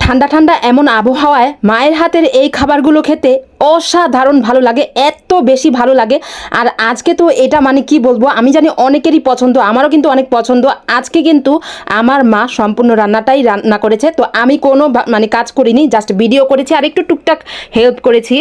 ঠান্ডা ঠান্ডা এমন আবহাওয়ায় মায়ের হাতের এই খাবারগুলো খেতে অসাধারণ ভালো লাগে, এত বেশি ভালো লাগে। আর আজকে তো এটা মানে কি বলব, আমি জানি অনেকেরই পছন্দ, আমারও কিন্তু অনেক পছন্দ। আজকে কিন্তু আমার মা সম্পূর্ণ রান্নাটাই রান্না করেছে, তো আমি কোনো মানে কাজ করিনি জাস্ট ভিডিও করেছি আর একটু টুকটাক হেল্প করেছি,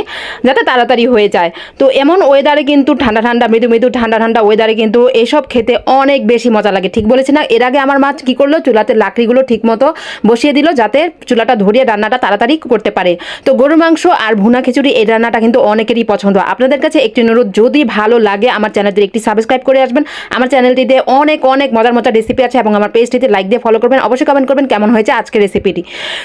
যাতে তাড়াতাড়ি হয়ে যায়। তো এমন ওয়েদারে কিন্তু ঠান্ডা ঠান্ডা, মৃদু মৃদু ঠান্ডা ঠান্ডা ওয়েদারে কিন্তু এসব খেতে অনেক বেশি মজা লাগে। ঠিক বলেছি না? এর আগে আমার মা কি করল, চুলাতে লাকড়িগুলো ঠিক মতো বসিয়ে দিল, যাতে চুলাটা ধরিয়ে রান্নাটা তাড়াতাড়ি করতে পারে। তো গরুর মাংস আর ভুনা খিচুড়ি এই রান্নাটা কিন্তু অনেকেরই পছন্দ। আপনাদের কাছে একটি অনুরোধ, যদি ভালো লাগে আমার চ্যানেলটি একটি সাবস্ক্রাইব করে আসবেন। আমার চ্যানেলটিতে অনেক অনেক মজার মজার রেসিপি আছে এবং আমার পেজটিতে লাইক দিয়ে ফলো করবেন। অবশ্যই কমেন্ট করবেন কেমন হয়েছে আজকের রেসিপিটি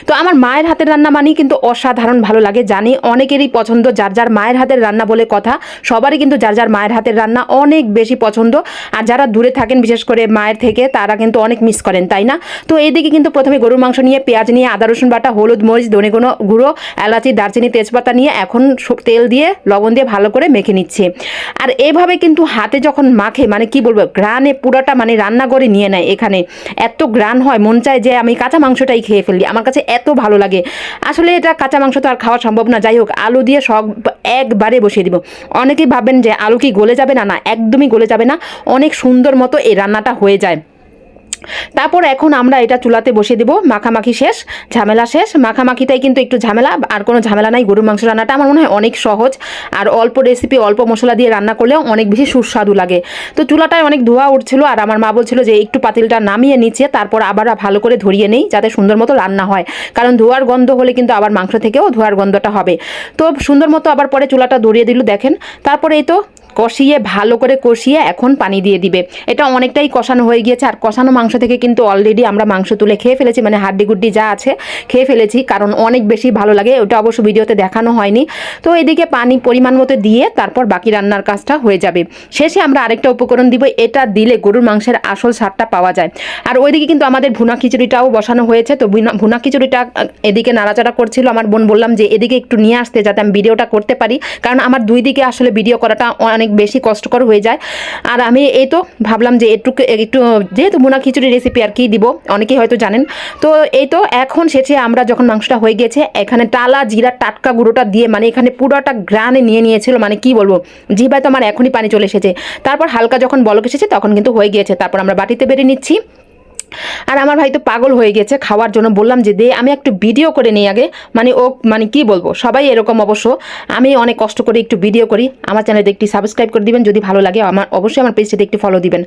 তো আমার মায়ের হাতের রান্না মানেই কিন্তু অসাধারণ ভালো লাগে, জানি অনেকেরই পছন্দ যার যার মায়ের হাতের রান্না বলে কথা, সবারই কিন্তু যার যার মায়ের হাতের রান্না অনেক বেশি পছন্দ। আর যারা দূরে থাকেন, বিশেষ করে মায়ের থেকে, তারা কিন্তু অনেক মিস করেন, তাই না? তো এইদিকে কিন্তু প্রথমে গরুর মাংস নিয়ে, পেঁয়াজ নিয়ে, আদা, রসুন বাটা, হলুদ, মরিচ, ধনে গুঁড়ো গুঁড়ো, এলাচি, দারচিনি, তেজপাতা নিয়ে এখন তেল দিয়ে লবণ দিয়ে ভালো করে মেখে নিচ্ছে। আর এভাবে কিন্তু হাতে যখন মাখে মানে কি বলব গ্রানে পুরোটা মানে রান্না করে নিয়ে নেয় এখানে। এত গ্রান হয়, মন চায় যে আমি কাঁচা মাংসটাই খেয়ে ফেলি। আমার কাছে এত ভালো লাগে। আসলে এটা কাঁচা মাংস তো আর খাওয়া সম্ভব না। যাই হোক, আলু দিয়ে সব একবারে বসিয়ে দিব। অনেকেই ভাববেন যে আলু কি গলে যাবে না? না, একদমই গলে যাবে না। অনেক সুন্দর মতো এই রান্নাটা হয়ে যায়। তারপর এখন আমরা এটা চুলাতে বসিয়ে দেবো। মাখামাখি শেষ, ঝামেলা শেষ। মাখামাখিটাই কিন্তু একটু ঝামেলা, আর কোনো ঝামেলা নাই। গরুর মাংস রান্নাটা আমার মনে হয় অনেক সহজ। আর অল্প রেসিপি অল্প মশলা দিয়ে রান্না করলেও অনেক বেশি সুস্বাদু লাগে। তো চুলাটায় অনেক ধোয়া উঠছিল, আর আমার মা বলছিল যে একটু পাতিলটা নামিয়ে নিচ্ছে তারপর আবার ভালো করে ধরিয়ে নেই, যাতে সুন্দর মতো রান্না হয়। কারণ ধোয়ার গন্ধ হলে কিন্তু আবার মাংস থেকেও ধোয়ার গন্ধটা হবে। তো সুন্দর মতো আবার পরে চুলাটা ধরিয়ে দিল, দেখেন। তারপরে এই তো কষিয়ে, ভালো করে কষিয়ে এখন পানি দিয়ে দিবে। এটা অনেকটাই কষানো হয়ে গিয়েছে। আর কষানো মাংস থেকে কিন্তু অলরেডি আমরা মাংস তুলে খেয়ে ফেলেছি। মানে হাড্ডি গুড্ডি যা আছে, খেয়ে ফেলেছি। কারণ অনেক বেশি ভালো লাগে। ওটা অবশ্য ভিডিওতে দেখানো হয়নি। তো এদিকে পানি পরিমাণ মতো দিয়ে তারপর বাকি রান্নার কাজটা হয়ে যাবে। শেষে আমরা আরেকটা উপকরণ দিব। এটা দিলে গরুর মাংসের আসল স্বাদটা পাওয়া যায়। আর ওইদিকে কিন্তু আমাদের ভুনা খিচুড়িটাও বসানো হয়েছে। তো ভুনা খিচুড়িটা এদিকে নাড়াচাড়া করছিল আমার বোন। বললাম যে, এদিকে একটু নিয়ে আসতে যাতে আমি ভিডিওটা করতে পারি। কারণ আমার দুই দিকে আসলে ভিডিও করাটা অনেক বেশি কষ্টকর হয়ে যায়। আর আমি এই তো ভাবলাম যে একটু একটু, যেহেতু ভুনা খিচুড়ি রেসিপি আর কি দিব, অনেকেই হয়তো জানেন। তো এই তো এখন শেষে আমরা যখন মাংসটা হয়ে গেছে, এখানে টালা, জিরা, টাটকা গুঁড়োটা দিয়ে মানে এখানে পুরোটা গ্রানে নিয়ে নিয়েছিল মানে কি বলব? জিভায় তো আমার এখনই পানি চলে এসেছে। তারপর হালকা যখন বলক এসেছে, তখন কিন্তু হয়ে গিয়েছে। তারপর আমরা বাটিতে বেরিয়ে নিচ্ছি। আর আমার ভাই তো পাগল হয়ে গেছে খাওয়ার জন্য। বললাম যে দে, আমি একটু ভিডিও করে নিই আগে। মানে ও মানে কি বলব, সবাই এরকম অবশ্য। আমি অনেক কষ্ট করে একটু ভিডিও করি। আমার চ্যানেলে একটি সাবস্ক্রাইব করে দিবেন, যদি ভালো লাগে আমার, অবশ্যই আমার পেজটিতে একটু ফলো দিবেন।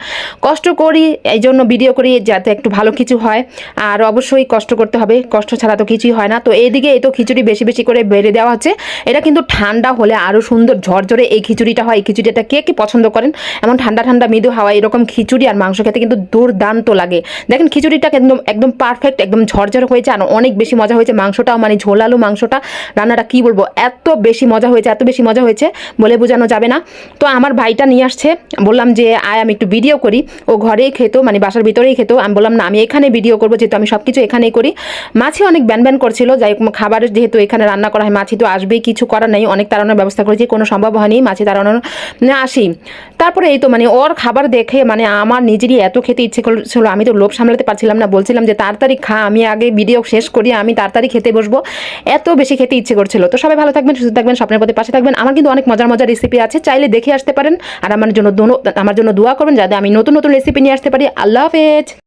কষ্ট করি, এই জন্য ভিডিও করি যাতে একটু ভালো কিছু হয়। আর অবশ্যই কষ্ট করতে হবে, কষ্ট ছাড়া তো কিছুই হয় না। তো এইদিকে এই তো খিচুড়ি বেশি বেশি করে বেড়ে দেওয়া হচ্ছে। এটা কিন্তু ঠান্ডা হলে আরও সুন্দর ঝরঝরে এই খিচুড়িটা হয়। এই খিচুড়িটা কে কে পছন্দ করেন? এমন ঠান্ডা ঠান্ডা মৃদু হাওয়া এরকম খিচুড়ি আর মাংস খেতে কিন্তু দুর্দান্ত লাগে। দেখেন খিচুড়িটা একদম একদম পারফেক্ট একদম ঝরঝর হয়েছে আর অনেক বেশি মজা হয়েছে মাংসটাও মানে ঝোলালো মাংসটা, রান্নাটা কি বলব, এত বেশি মজা হয়েছে, এত বেশি মজা হয়েছে বলে বোঝানো যাবে না। তো আমার ভাইটা নিয়ে আসছে, বললাম যে, আয়, আমি একটু ভিডিও করি। ও ঘরেই খেতো মানে বাসার ভিতরেই খেতো। আমি বললাম, না, আমি এখানে ভিডিও করব, যেহেতু আমি সব কিছু এখানেই করি। মাছি অনেক ব্যান ব্যান করছিল, যাই হোক খাবারের যেহেতু এখানে রান্না করা হয়, মাছি তো আসবেই, কিছু করার নেই, অনেক তাড়ানোর ব্যবস্থা করেছি, কোনো সম্ভব হয়নি, মাছি তাড়ানোর আসি। তারপরে এই তো মানে ওর খাবার দেখে মানে আমার নিজেরই এত খেতে ইচ্ছে করছিল, আমি তো লোভ সামলাতে পারছিলাম না। বলছিলাম যে, তাড়াতাড়ি খা, আমি আগে ভিডিও শেষ করি, আমি তাড়াতাড়ি খেতে বসবো। এত বেশি খেতে ইচ্ছে করছিল। তো সবাই ভালো থাকবেন, সুস্থ থাকবেন, স্বপ্নের পথে পাশে থাকবেন। আমার কিন্তু অনেক মজার মজার রেসিপি আছে, চাইলে দেখে আসতে পারেন। আর আমার জন্য আমার জন্য দোয়া করবেন, যাতে আমি নতুন নতুন রেসিপি নিয়ে আসতে পারি। আল্লাহ হাফেজ!